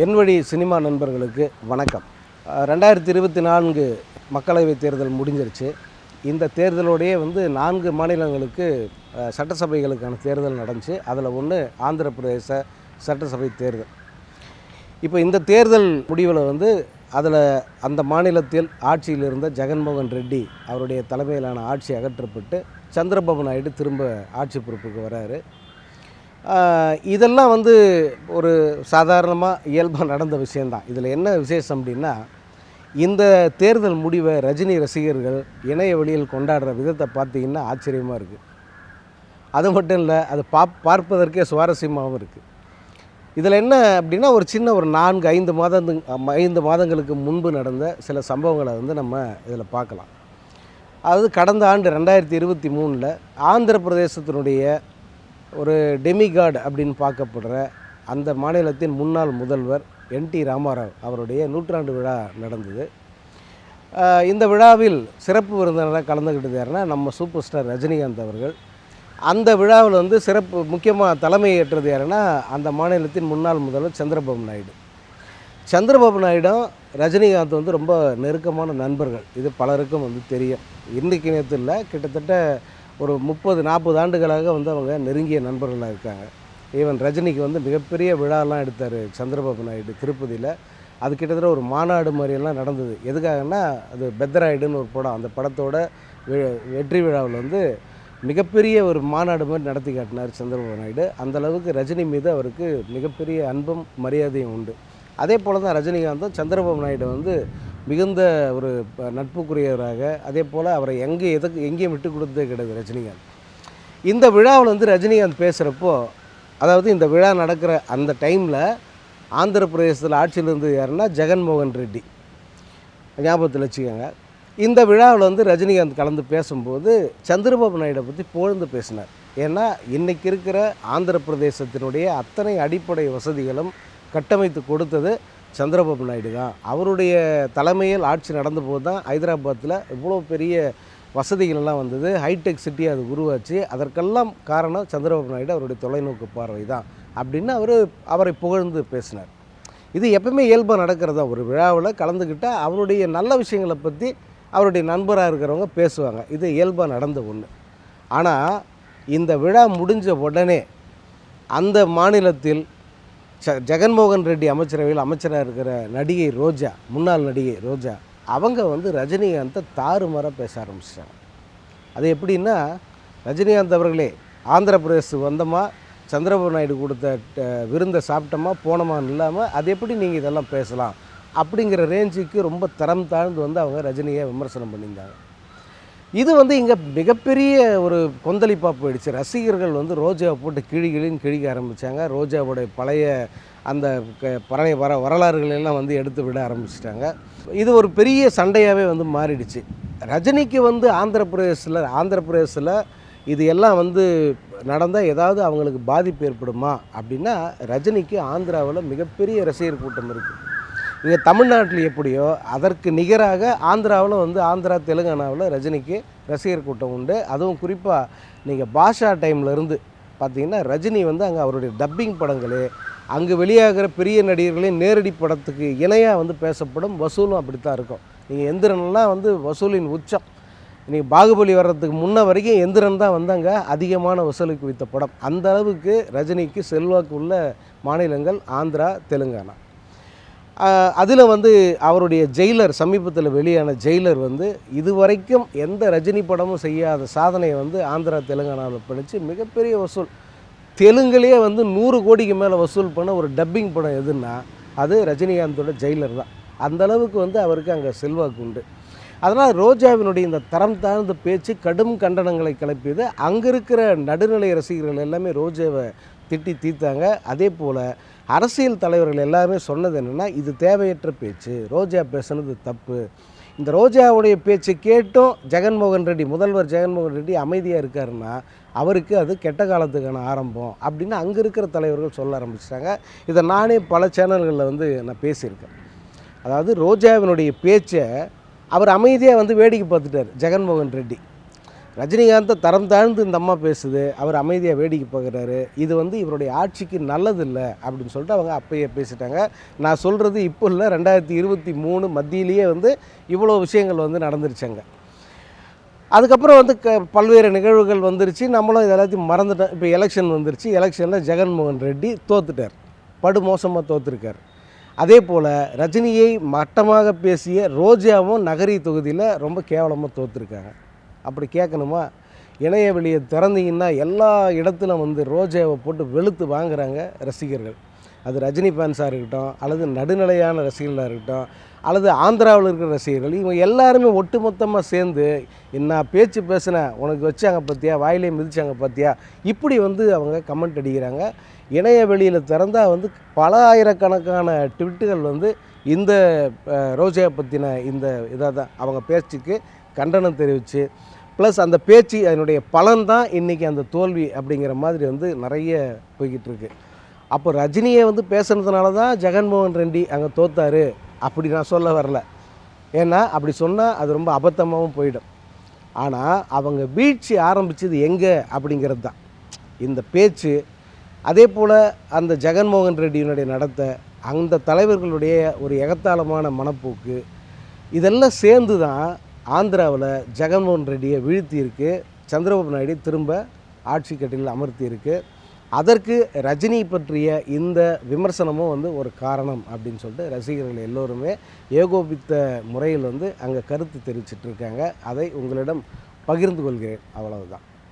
என் வழி சினிமா நண்பர்களுக்கு வணக்கம். ரெண்டாயிரத்தி இருபத்தி நான்கு மக்களவைத் தேர்தல் முடிஞ்சிருச்சு. இந்த தேர்தலோடையே வந்து நான்கு மாநிலங்களுக்கு சட்டசபைகளுக்கான தேர்தல் நடந்துச்சு. அதில் ஒன்று ஆந்திர பிரதேச சட்டசபை தேர்தல். இப்போ இந்த தேர்தல் முடிவில் வந்து அதில் அந்த மாநிலத்தில் ஆட்சியில் இருந்த ஜெகன்மோகன் ரெட்டி அவருடைய தலைமையிலான ஆட்சி அகற்றப்பட்டு சந்திரபாபு நாயுடு திரும்ப ஆட்சி பொறுப்புக்கு வராரு. இதெல்லாம் வந்து ஒரு சாதாரணமாக இயல்பாக நடந்த விஷயந்தான் இதில் என்ன விசேஷம் அப்படின்னா இந்த தேர்தல் முடிவை ரஜினி ரசிகர்கள் இணைய வழியில் கொண்டாடுற விதத்தை பார்த்தீங்கன்னா ஆச்சரியமாக இருக்குது அது மட்டும் இல்லை அது பா பார்ப்பதற்கே சுவாரஸ்யமாகவும் இருக்குது இதில் என்ன அப்படின்னா ஒரு சின்ன ஒரு நான்கு ஐந்து மாதத்து ஐந்து மாதங்களுக்கு முன்பு நடந்த சில சம்பவங்களை வந்து நம்ம இதில் பார்க்கலாம். அதாவது கடந்த ஆண்டு ரெண்டாயிரத்தி இருபத்தி மூணில் ஆந்திர பிரதேசத்தினுடைய ஒரு டெமிகாட் அப்படின்னு பார்க்கப்படுற அந்த மாநிலத்தின் முன்னாள் முதல்வர் என் டி ராமாராவ் அவருடைய நூற்றாண்டு விழா நடந்தது. இந்த விழாவில் சிறப்பு விருந்தினராக கலந்துக்கிட்டது யாருன்னா நம்ம சூப்பர் ஸ்டார் ரஜினிகாந்த் அவர்கள். அந்த விழாவில் வந்து சிறப்பு முக்கியமாக தலைமை ஏற்றது யாருன்னா அந்த மாநிலத்தின் முன்னாள் முதல்வர் சந்திரபாபு நாயுடு. சந்திரபாபு நாயுடும் ரஜினிகாந்த் வந்து ரொம்ப நெருக்கமான நண்பர்கள். இது பலருக்கும் வந்து தெரியும். இன்றைக்கு நேற்று இல்லை கிட்டத்தட்ட ஒரு முப்பது நாற்பது ஆண்டுகளாக வந்து அவங்க நெருங்கிய நண்பர்களாக இருக்காங்க. ஈவன் ரஜினிக்கு வந்து மிகப்பெரிய விழாலாம் எடுத்தார் சந்திரபாபு நாயுடு திருப்பதியில். அது கிட்டத்தட்ட ஒரு மாநாடு மாதிரியெல்லாம் நடந்தது. எதுக்காகன்னா அது பெத்ராய்டுன்னு ஒரு படம். அந்த படத்தோட வெற்றி விழாவில் வந்து மிகப்பெரிய ஒரு மாநாடு மாதிரி நடத்தி காட்டினார் சந்திரபாபு நாயுடு. அந்த அளவுக்கு ரஜினி மீது அவருக்கு மிகப்பெரிய அன்பும் மரியாதையும் உண்டு. அதே போல் தான் ரஜினிகாந்தும் சந்திரபாபு நாயுடு வந்து மிகுந்த ஒரு ப- நட்புக்குரியவராக அதே போல் அவரை எங்கே எதுக்கு எங்கேயும் விட்டு கொடுத்ததே கிடையாது ரஜினிகாந்த். இந்த விழாவில் வந்து ரஜினிகாந்த் பேசுகிறப்போ அதாவது இந்த விழா நடக்கிற அந்த டைமில் ஆந்திர பிரதேசத்தில் ஆட்சியில் இருந்தது யாருன்னா ஜெகன்மோகன் ரெட்டி. ஞாபகத்தில் வச்சுக்கோங்க. இந்த விழாவில் வந்து ரஜினிகாந்த் கலந்து பேசும்போது சந்திரபாபு நாயுடை பற்றி புகழ்ந்து பேசினார். ஏன்னா இன்றைக்கி இருக்கிற ஆந்திர பிரதேசத்தினுடைய அத்தனை அடிப்படை வசதிகளும் கட்டமைத்து கொடுத்தது சந்திரபாபு நாயுடு தான். அவருடைய தலைமையில் ஆட்சி நடந்த போது தான் ஹைதராபாத்தில் இவ்வளோ பெரிய வசதிகள் எல்லாம் வந்தது. ஹைடெக் சிட்டி அது உருவாச்சு. அதற்கெல்லாம் காரணம் சந்திரபாபு நாயுடு அவருடைய தொலைநோக்கு பார்வை தான் அப்படின்னு அவர் அவரை புகழ்ந்து பேசினார். இது எப்பவுமே இயல்பாக நடக்கிறதா ஒரு விழாவில் கலந்துக்கிட்டால் அவருடைய நல்ல விஷயங்களை பற்றி அவருடைய நண்பராக இருக்கிறவங்க பேசுவாங்க. இது இயல்பாக நடந்த ஒன்று ஆனால் இந்த விழா முடிஞ்ச உடனே அந்த மாநிலத்தில் ஜெகன்மோகன் ரெட்டி அமைச்சரவையில் அமைச்சராக இருக்கிற நடிகை ரோஜா முன்னாள் நடிகை ரோஜா அவங்க வந்து ரஜினிகாந்தை தாறுமாறாக பேச ஆரம்பிச்சிட்டாங்க. அது எப்படின்னா ரஜினிகாந்த் அவர்களே ஆந்திர பிரதேசு வந்தோமா சந்திரபாபு நாயுடு கொடுத்த ட- விருந்தை சாப்பிட்டோமா போனோமான்னு இல்லாமல் அது எப்படி நீங்கள் இதெல்லாம் பேசலாம் அப்படிங்கிற ரேஞ்சுக்கு ரொம்ப தரம் தாழ்ந்து வந்து அவங்க ரஜினியை விமர்சனம் பண்ணியிருந்தாங்க. இது வந்து இங்கே மிகப்பெரிய ஒரு கொந்தளிப்பாக போயிடுச்சு. ரசிகர்கள் வந்து ரோஜாவை போட்டு கிழி கிழின்னு கிழிக்க ஆரம்பித்தாங்க ரோஜாவுடைய பழைய அந்த க- பழைய வர வரலாறுகளெல்லாம் வந்து எடுத்து விட ஆரம்பிச்சிட்டாங்க. இது ஒரு பெரிய சண்டையாகவே வந்து மாறிடுச்சு. ரஜினிக்கு வந்து ஆந்திர பிரதேசில் ஆந்திர பிரதேசில் இது எல்லாம் வந்து நடந்தால் ஏதாவது அவங்களுக்கு பாதிப்பு ஏற்படுமா? அப்படின்னா ரஜினிக்கு ஆந்திராவில் மிகப்பெரிய ரசிகர் கூட்டம் இருக்குது இங்கே தமிழ்நாட்டில் எப்படியோ அதற்கு நிகராக ஆந்திராவில் வந்து ஆந்திரா தெலுங்கானாவில் ரஜினிக்கு ரசிகர் கூட்டம் உண்டு. அதுவும் குறிப்பாக நீங்கள் பாஷா டைம்லேருந்து பார்த்தீங்கன்னா ரஜினி வந்து அங்கே அவருடைய டப்பிங் படங்களே அங்கு வெளியாகிற பெரிய நடிகர்களின் நேரடி படத்துக்கு இணையாக வந்து பேசப்படும் வசூலும் அப்படித்தான் இருக்கும். நீங்கள் எந்திரன்லாம் வந்து வசூலின் உச்சம். நீங்கள் பாகுபலி வர்றதுக்கு முன்ன வரைக்கும் எந்திரன் தான் வந்து அங்கே அதிகமான வசூலுக்கு வித்த படம். அந்த அளவுக்கு ரஜினிக்கு செல்வாக்கு உள்ள மாநிலங்கள் ஆந்திரா தெலுங்கானா. அதில் வந்து அவருடைய ஜெயிலர் சமீபத்தில் வெளியான ஜெயிலர் வந்து இதுவரைக்கும் எந்த ரஜினி படமும் செய்யாத சாதனையை வந்து ஆந்திரா தெலுங்கானாவில் படித்து மிகப்பெரிய வசூல். தெலுங்குலேயே வந்து நூறு கோடிக்கு மேலே வசூல் பண்ண ஒரு டப்பிங் படம் எதுன்னா அது ரஜினிகாந்தோட ஜெயிலர் தான். அந்த அளவுக்கு வந்து அவருக்கு அங்கே செல்வாக்கு உண்டு. அதனால் ரோஜாவினுடைய இந்த தரம் தாழ்ந்த பேச்சு கடும் கண்டனங்களை கிளப்பியது. அங்கே இருக்கிற நடுநிலை ரசிகர்கள் எல்லாமே ரோஜாவை திட்டி தீர்த்தாங்க. அதே போல் அரசியல் தலைவர்கள் எல்லாருமே சொன்னது என்னென்னா இது தேவையற்ற பேச்சு ரோஜா பேசுனது தப்பு. இந்த ரோஜாவுடைய பேச்சு கேட்டும் ஜெகன்மோகன் ரெட்டி முதல்வர் ஜெகன்மோகன் ரெட்டி அமைதியாக இருக்காருன்னா அவருக்கு அது கெட்ட காலத்துக்கான ஆரம்பம் அப்படின்னு அங்கே இருக்கிற தலைவர்கள் சொல்ல ஆரம்பிச்சிட்டாங்க. இதை நானே பல சேனல்களில் வந்து நான் பேசியிருக்கேன். அதாவது ரோஜாவினுடைய பேச்சை அவர் அமைதியாக வந்து வேடிக்கை பார்த்துட்டார் ஜெகன்மோகன் ரெட்டி. ரஜினிகாந்தை தரம் தாழ்ந்து இந்த அம்மா பேசுது அவர் அமைதியாக வேடிக்கை பார்க்குறாரு இது வந்து இவருடைய ஆட்சிக்கு நல்லதில்லை அப்படின்னு சொல்லிட்டு அவங்க அப்பயே பேசிட்டாங்க. நான் சொல்கிறது இப்போ இல்லை ரெண்டாயிரத்தி இருபத்தி மூணு மத்தியிலேயே வந்து இவ்வளோ விஷயங்கள் வந்து நடந்துருச்சாங்க அதுக்கப்புறம் வந்து க பல்வேறு நிகழ்வுகள் வந்துருச்சு. நம்மளும் இது எல்லாத்தையும் மறந்துட்டோம். இப்போ எலெக்ஷன் வந்துருச்சு. எலெக்ஷனில் ஜெகன்மோகன் ரெட்டி தோத்துட்டார். படு மோசமாக தோத்துருக்கார். அதே போல் ரஜினியை மட்டமாக பேசிய ரோஜாவும் நகரி தொகுதியில் ரொம்ப கேவலமாக தோத்துருக்காங்க. அப்படி கேட்கணுமா? இணைய வெளியை திறந்தீங்கன்னா எல்லா இடத்துலையும் வந்து ரோஜாவை போட்டு வெளுத்து வாங்குறாங்க ரசிகர்கள். அது ரஜினி ஃபேன்ஸாக இருக்கட்டும் அல்லது நடுநிலையான ரசிகர்களாக இருக்கட்டும் அல்லது ஆந்திராவில் இருக்கிற ரசிகர்கள் இவங்க எல்லாருமே ஒட்டுமொத்தமாக சேர்ந்து என்ன பேச்சு பேசினேன் உனக்கு வச்சாங்க பார்த்தியா வாயிலே மிதிச்சாங்க பார்த்தியா இப்படி வந்து அவங்க கமெண்ட் அடிக்கிறாங்க. இணைய வெளியில் திறந்தால் வந்து பல ஆயிரக்கணக்கான ட்விட்டுகள் வந்து இந்த அஹ், ரோஜா பற்றின இந்த இதாக தான் அவங்க பேச்சுக்கு கண்டனம் தெரிவித்து ப்ளஸ் அந்த பேச்சு அதனுடைய பலன் தான் இன்றைக்கி அந்த தோல்வி அப்படிங்கிற மாதிரி வந்து நிறைய போய்கிட்டு இருக்கு அப்போ ரஜினியை வந்து பேசுனதுனால தான் ஜெகன்மோகன் ரெட்டி அங்கே தோத்தாரு அப்படி நான் சொல்ல வரல. ஏன்னா அப்படி சொன்னால் அது ரொம்ப அபத்தமாகவும் போயிடும். ஆனால் அவங்க வீழ்ச்சி ஆரம்பித்தது எங்கே அப்படிங்கிறது தான். இந்த பேச்சு அதே போல் அந்த ஜெகன்மோகன் ரெட்டியினுடைய நடத்தை அந்த தலைவர்களுடைய ஒரு எகத்தாளமான மனப்போக்கு இதெல்லாம் சேர்ந்து தான் ஆந்திராவில் ஜெகன்மோகன் ரெட்டியை வீழ்த்தியிருக்கு. சந்திரபாபு நாயுடு திரும்ப ஆட்சி கட்டில் அமர்த்தியிருக்கு. அதற்கு ரஜினி பற்றிய இந்த விமர்சனமும் வந்து ஒரு காரணம் அப்படின்னு சொல்லிட்டு ரசிகர்கள் எல்லோருமே ஏகோபித்த முறையில் வந்து அங்கே கருத்து தெரிவிச்சிட்ருக்காங்க. அதை உங்களிடம் பகிர்ந்து கொள்கிறேன். அவ்வளவுதான்.